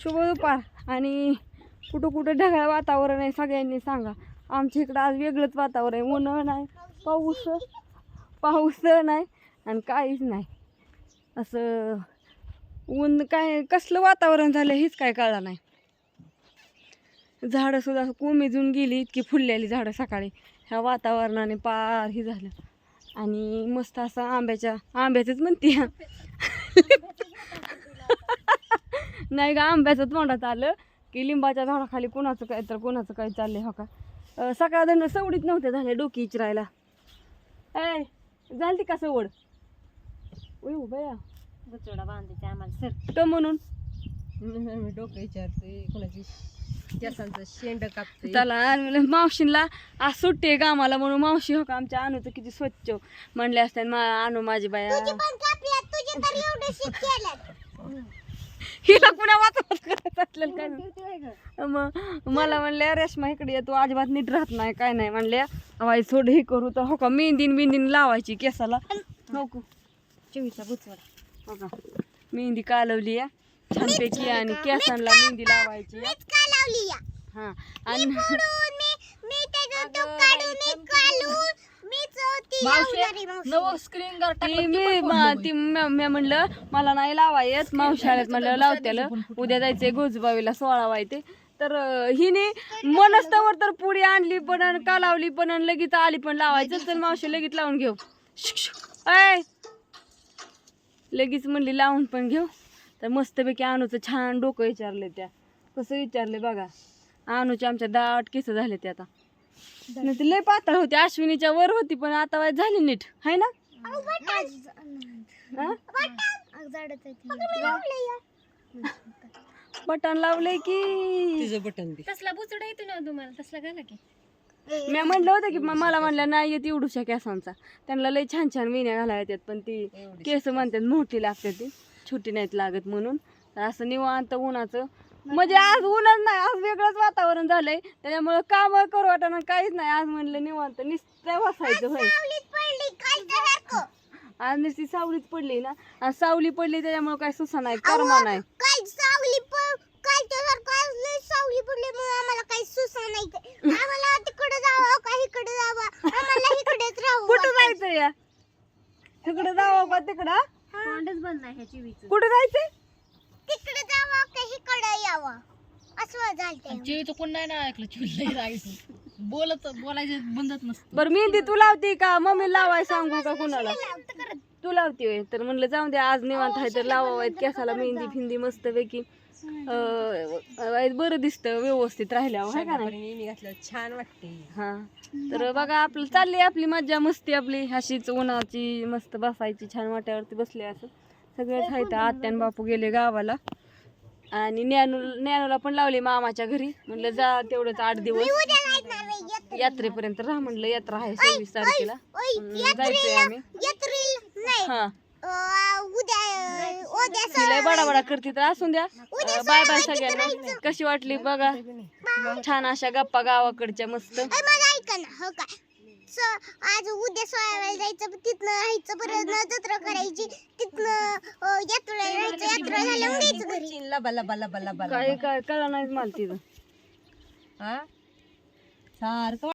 शुभ दुपार आणि कुठं कुठं ढगाळ वातावरण आहे सगळ्यांनी सांगा. आमच्या इकडं आज वेगळंच वातावरण आहे. ऊन नाही पाऊस पाऊस नाही आणि काहीच नाही. असं ऊन काय कसलं वातावरण झालं हेच काय कळलं नाही. झाडंसुद्धा असं कोमेजून गेली इतकी फुललेली झाडं सकाळी. ह्या वातावरणाने पार ही झालं. आणि मस्त असं आंब्याच्या आंब्याचंच म्हणते. नाही का आंब्याचं तोंडात आलं की लिंबाच्या झाडाखाली कोणाचं काय तर कोणाचं काय चाललंय हो का? सकाळ सवडीत नव्हते झाले डोकी इचरायला. ए झालती का सवड? उय बया गुचोडा बांधायचा आम्हाला सर. तर म्हणून. मी डोकं विचारते कोणाची केसांचं शेंड कापते त्याला आणि म्हणलं, मावशींला आज सुट्टी आहे कामाला म्हणून. मावशी हो का आमच्या अनुचं किती स्वच्छ म्हणले असते मा आणू माझी बाया. हिला कुणा वाचवत करत असलेलं काय. मग मला म्हणल्या रेश्मा इकडे ये, तू अजिबात नीट राहत नाही काय नाही म्हणल्या. वाई सोड हे करू तर. हो का मेहंदीन बिंदीन लावायची केसाला. हो का चोवीसचा गुचोडा हो का. मेहंदी कालवली आहे. छानपैकी आणि केसांना मेहंदी लावायची हा. आणि नवं स्क्रीन गार्ड ती मी म्हणलं मला नाही लावा येत मावशाळ्यात म्हणलं लावत्याला उद्या जायचंय गोजबावीला सोळा वायते तर हिने मनस्तवर तर पुडी आणली पण आणि कालावली पण आणि लगेच आली पण लावायचं. तर मावशी लगेच लावून घेऊ. ऐ! लगेच म्हणली लावून पण घेऊ. तर मस्तपैकी आणूचं छान डोकं विचारले त्या. कसं विचारले बघा. आणूचे आमच्या दाट केस झाले ते आता. नाही ते लय पातळ होती. अश्विनीच्या वर होती पण आता वाय झाली नीट. हाय ना? हा? बटन लावलंय की. तुझं बटन दे. तसला बुचडा येतो ना तुम्हाला तसला घाला की. मी म्हणलं होतं की म- मला म्हणलं नाही येत एवढूशा केसांचा त्यांना लय छान छान विण्या घालायला येतात पण ती केस म्हणतात मोठी लागते ती छोटी नाहीत लागत म्हणून. तर असं निवांत उन्हाचं म्हणजे आज ऊनच नाही आज वेगळंच वातावरण झालंय. त्याच्यामुळे काम करू वाटणं काहीच नाही. आज म्हणलं निवांत नुसतं बसायचं होय. आज नुसती सावलीच पडली ना. आज सावली पडली त्याच्यामुळे काय सुसा नाही कर्मा नाही. काल सावली पण कालच्या सारखं लय सावली पडल्यामुळे आम्हाला काही सुसा नाही आम्हाला तिकडे जावं का इकडे जावं? आम्हाला इकडेच राहू कुठं जायचं या? तिकडं जावं का तिकडं? तोंडच बंद नाही ह्या टीव्हीचं कुठं जायचंय? तिकडे जावं का इकडे यावं कोण नाही ना ऐकलं बोलत बोलायचं बंदच नसतं. बरं मेहंदी तू लावते का? मम्मी लावाय सांगू का कुणाला? तू लावते होय. तर म्हणलं जाऊ दे आज निवांत आहे तर लावावं. केसाला मेहंदी फिंदी मस्त पैकी. बरं दिसतं व्यवस्थित राहिल्यावर हाय का नाही? घातलं छान वाटते. हा. तर बघा आपलं चालली आपली मज्जा मस्ती आपली. अशीच उन्हाची मस्त बसायची छान वाट्यावरती बसले असं. सगळेच आहेत आत्यान बापू गेले गावाला. आणि ज्ञानू ज्ञानूला पण लावली मामाच्या घरी. म्हणलं जा तेवढंच आठ दिवस. यात्रेपर्यंत राहा म्हणलं यात्रा आहे सव्वीस तारखेला. जायचंय आम्ही. यात्रेला नाही. हा. उद्या तिला बडा बडा करते तर असून द्या. बाय बाय सगळ्यांना कशी वाटली बघा. छान अशा गप्पा गावाकडच्या मस्त. हो आज उद्या सोयाला जायचं तिथनं राहायचं परत जत्रा करायची तिथनं राहायचं यात्रा झाल्यावर लबा लबा लबा लबा काय काय कळलं नाही मला तिथं. हा? सारखं